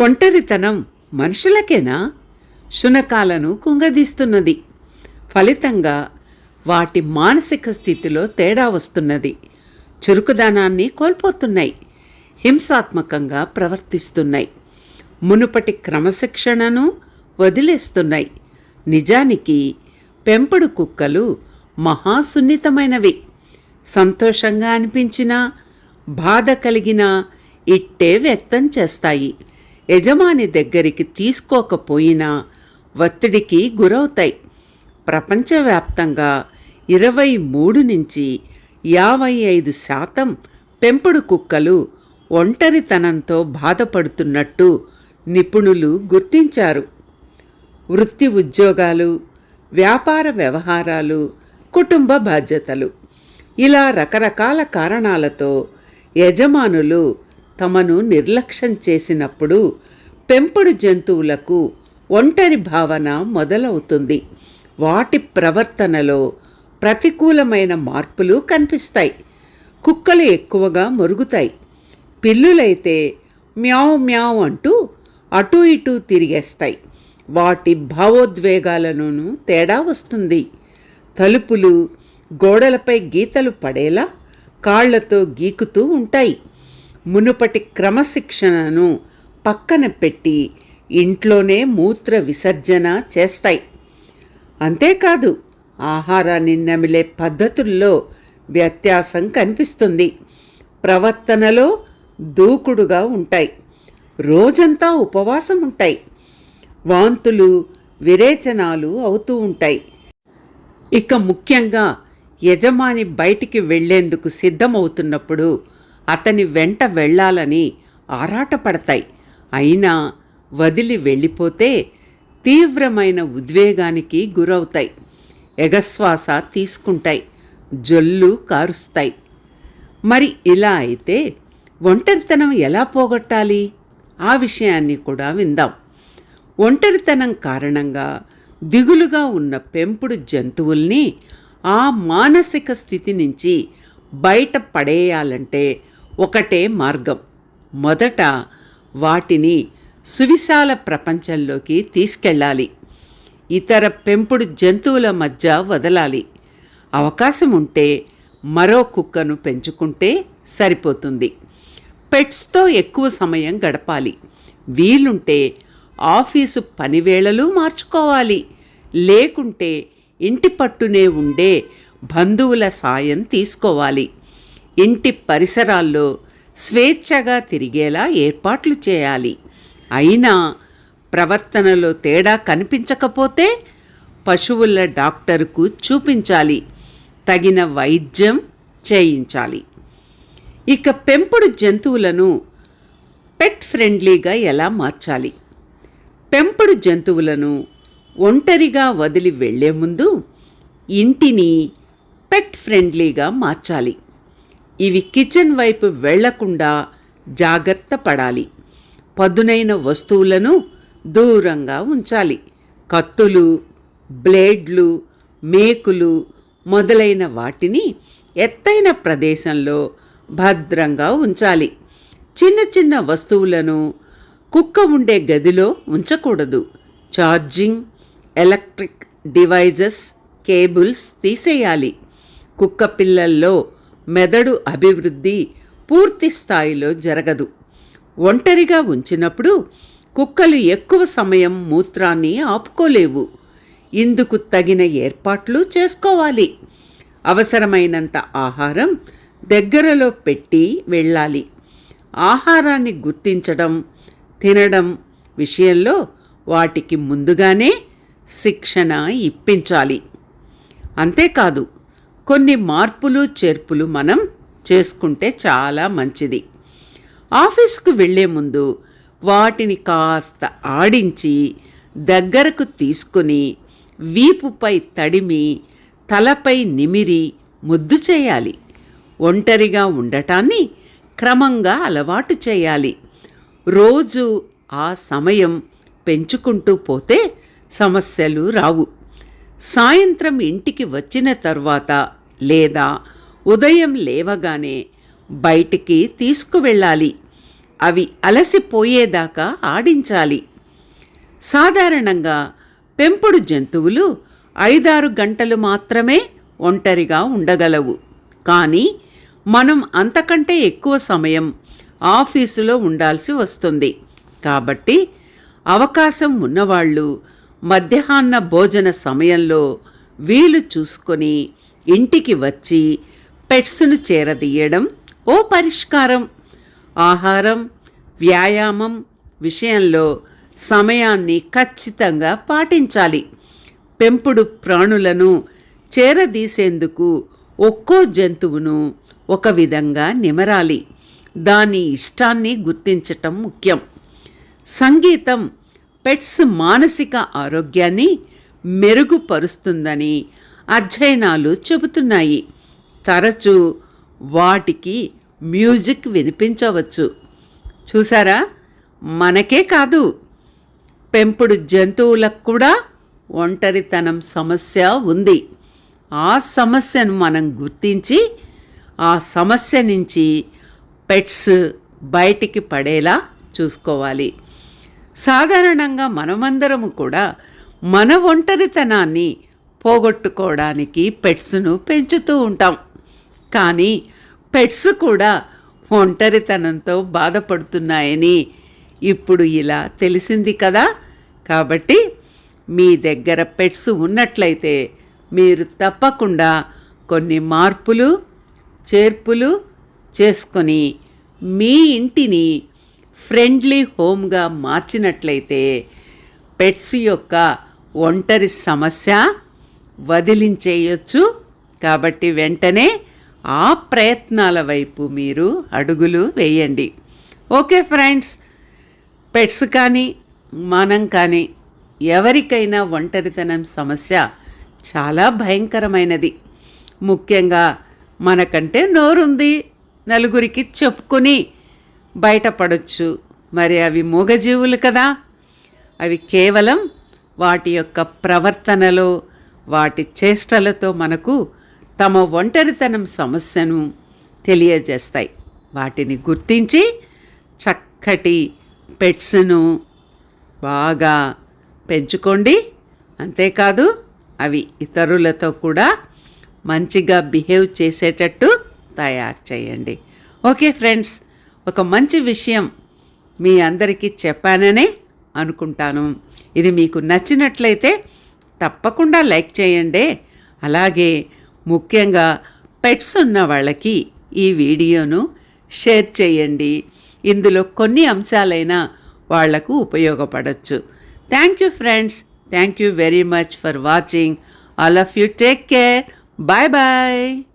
ఒంటరితనం మనుషులకేనా? శునకాలను కుంగదీస్తున్నది. ఫలితంగా వాటి మానసిక స్థితిలో తేడా వస్తున్నది. చురుకుదనాన్ని కోల్పోతున్నాయి. హింసాత్మకంగా ప్రవర్తిస్తున్నాయి. మునుపటి క్రమశిక్షణను వదిలేస్తున్నాయి. నిజానికి పెంపుడు కుక్కలు మహాసున్నితమైనవి. సంతోషంగా అనిపించినా బాధ కలిగినా ఇట్టే వ్యక్తం చేస్తాయి. యజమాని దగ్గరికి తీసుకోకపోయినా ఒత్తిడికి గురవుతాయి. ప్రపంచవ్యాప్తంగా ఇరవై మూడు నుంచి యాభై ఐదు శాతం పెంపుడు కుక్కలు ఒంటరితనంతో బాధపడుతున్నట్టు నిపుణులు గుర్తించారు. వృత్తి ఉద్యోగాలు వ్యాపార వ్యవహారాలు కుటుంబ బాధ్యతలు ఇలా రకరకాల కారణాలతో యజమానులు తమను నిర్లక్ష్యం చేసినప్పుడు పెంపుడు జంతువులకు ఒంటరి భావన మొదలవుతుంది. వాటి ప్రవర్తనలో ప్రతికూలమైన మార్పులు కనిపిస్తాయి. కుక్కలు ఎక్కువగా మరుగుతాయి. పిల్లులైతే మ్యావ్ మ్యావ్ అంటూ అటు ఇటు తిరిగేస్తాయి. వాటి భావోద్వేగాలను తేడా వస్తుంది. తలుపులు గోడలపై గీతలు పడేలా కాళ్ళతో గీకుతూ ఉంటాయి. మునుపటి క్రమశిక్షణను పక్కన పెట్టి ఇంట్లోనే మూత్ర విసర్జన చేస్తాయి. అంతేకాదు ఆహారాన్ని నమిలే పద్ధతుల్లో వ్యత్యాసం కనిపిస్తుంది. ప్రవర్తనలో దూకుడుగా ఉంటాయి. రోజంతా ఉపవాసం ఉంటాయి. వాంతులు విరేచనాలు అవుతూ ఉంటాయి. ఇక ముఖ్యంగా యజమాని బయటికి వెళ్ళేందుకు సిద్ధమవుతున్నప్పుడు అతని వెంట వెళ్ళాలని ఆరాటపడతాయి. అయినా వదిలి వెళ్ళిపోతే తీవ్రమైన ఉద్వేగానికి గురవుతాయి. ఎగశ్వాస తీసుకుంటాయి. జొల్లు కారుస్తాయి. మరి ఇలా అయితే ఒంటరితనం ఎలా పోగొట్టాలి? ఆ విషయాన్ని కూడా విందాం. ఒంటరితనం కారణంగా దిగులుగా ఉన్న పెంపుడు జంతువుల్ని ఆ మానసిక స్థితి నుంచి బయట పడేయాలంటే ఒకటే మార్గం. మొదట వాటిని సువిశాల ప్రపంచంలోకి తీసుకెళ్ళాలి. ఇతర పెంపుడు జంతువుల మధ్య వదలాలి. అవకాశం ఉంటే మరో కుక్కను పెంచుకుంటే సరిపోతుంది. పెట్స్తో ఎక్కువ సమయం గడపాలి. వీలుంటే ఆఫీసు పనివేళలు మార్చుకోవాలి. లేకుంటే ఇంటి పట్టునే ఉండే బంధువుల సాయం తీసుకోవాలి. ఇంటి పరిసరాల్లో స్వేచ్ఛగా తిరిగేలా ఏర్పాట్లు చేయాలి. అయినా ప్రవర్తనలో తేడా కనిపించకపోతే పశువుల డాక్టర్కు చూపించాలి. తగిన వైద్యం చేయించాలి. ఇక పెంపుడు జంతువులను పెట్ ఫ్రెండ్లీగా ఎలా మార్చాలి? పెంపుడు జంతువులను ఒంటరిగా వదిలి వెళ్ళే ముందు ఇంటిని పెట్ ఫ్రెండ్లీగా మార్చాలి. ఇవి కిచెన్ వైపు వెళ్ళకుండా జాగ్రత్త పడాలి. పదునైన వస్తువులను దూరంగా ఉంచాలి. కత్తులు బ్లేడ్లు మేకులు మొదలైన వాటిని ఎత్తైన ప్రదేశంలో భద్రంగా ఉంచాలి. చిన్న చిన్న వస్తువులను కుక్క ఉండే గదిలో ఉంచకూడదు. ఛార్జింగ్ ఎలక్ట్రిక్ డివైజెస్ కేబుల్స్ తీసేయాలి. కుక్క పిల్లల్లో మెదడు అభివృద్ధి పూర్తి స్థాయిలో జరగదు. ఒంటరిగా ఉంచినప్పుడు కుక్కలు ఎక్కువ సమయం మూత్రాన్ని ఆపుకోలేవు. ఇందుకు తగిన ఏర్పాట్లు చేసుకోవాలి. అవసరమైనంత ఆహారం దగ్గరలో పెట్టి వెళ్ళాలి. ఆహారాన్ని గుర్తించడం తినడం విషయంలో వాటికి ముందుగానే శిక్షణ ఇప్పించాలి. అంతేకాదు కొన్ని మార్పులు చేర్పులు మనం చేసుకుంటే చాలా మంచిది. ఆఫీస్కు వెళ్ళే ముందు వాటిని కాస్త ఆడించి దగ్గరకు తీసుకుని వీపుపై తడిమి తలపై నిమిరి ముద్దు చేయాలి. ఒంటరిగా ఉండటాన్ని క్రమంగా అలవాటు చేయాలి. రోజు ఆ సమయం పెంచుకుంటూ పోతే సమస్యలు రావు. సాయంత్రం ఇంటికి వచ్చిన తర్వాత లేదా ఉదయం లేవగానే బయటికి తీసుకువెళ్ళాలి. అవి అలసిపోయేదాకా ఆడించాలి. సాధారణంగా పెంపుడు జంతువులు ఐదారు గంటలు మాత్రమే ఒంటరిగా ఉండగలవు. కానీ మనం అంతకంటే ఎక్కువ సమయం ఆఫీసులో ఉండాల్సి వస్తుంది. కాబట్టి అవకాశం ఉన్నవాళ్ళు మధ్యాహ్న భోజన సమయంలో వీలు చూసుకొని ఇంటికి వచ్చి పెట్స్ను చేరదీయడం ఓ పరిష్కారం. ఆహారం వ్యాయామం విషయంలో సమయాన్ని ఖచ్చితంగా పాటించాలి. పెంపుడు ప్రాణులను చేరదీసేందుకు ఒక్కో జంతువును ఒక విధంగా నిమరాలి. దాని ఇష్టాన్ని గుర్తించటం ముఖ్యం. సంగీతం పెట్స్ మానసిక ఆరోగ్యాన్ని మెరుగుపరుస్తుందని అధ్యయనాలు చెబుతున్నాయి. తరచూ వాటికి మ్యూజిక్ వినిపించవచ్చు. చూసారా? మనకే కాదు. పెంపుడు జంతువులకు కూడా ఒంటరితనం సమస్య ఉంది. ఆ సమస్యను మనం గుర్తించి ఆ సమస్య నుంచి పెట్స్ బయటికి పడేలా చూసుకోవాలి. సాధారణంగా మనమందరము కూడా మన ఒంటరితనాన్ని పోగొట్టుకోవడానికి పెట్స్ను పెంచుతూ ఉంటాం. కానీ పెట్స్ కూడా ఒంటరితనంతో బాధపడుతున్నాయని ఇప్పుడు ఇలా తెలిసింది కదా. కాబట్టి మీ దగ్గర పెట్స్ ఉన్నట్లయితే మీరు తప్పకుండా కొన్ని మార్పులు చేర్పులు చేసుకొని మీ ఇంటిని ఫ్రెండ్లీ హోమ్గా మార్చినట్లయితే పెట్స్ యొక్క ఒంటరి సమస్య వదిలించేయొచ్చు. కాబట్టి వెంటనే ఆ ప్రయత్నాల వైపు మీరు అడుగులు వేయండి. ఓకే ఫ్రెండ్స్ పెట్స్ కానీ మనం కానీ ఎవరికైనా ఒంటరితనం సమస్య చాలా భయంకరమైనది. ముఖ్యంగా మనకంటే నోరుంది నలుగురికి చెప్పుకొని బయటపడవచ్చు మరి అవి మూగజీవులు కదా! అవి కేవలం వాటి యొక్క ప్రవర్తనలో వాటి చేష్టలతో మనకు తమ ఒంటరితనం సమస్యను తెలియజేస్తాయి. వాటిని గుర్తించి చక్కటి పెట్స్ను బాగా పెంచుకోండి. అంతేకాదు అవి ఇతరులతో కూడా మంచిగా బిహేవ్ చేసేటట్టు తయారు చేయండి. ఓకే ఫ్రెండ్స్ ఒక మంచి విషయం మీ అందరికీ చెప్పాననే అనుకుంటాను. ఇది మీకు నచ్చినట్లయితే తప్పకుండా లైక్ చేయండి. అలాగే ముఖ్యంగా పెట్స్ ఉన్న వాళ్ళకి ఈ వీడియోను షేర్ చేయండి. ఇందులో కొన్ని అంశాలైనా వాళ్ళకు ఉపయోగపడవచ్చు thank you friends. Thank you very much for watching. All of you take care. Bye bye.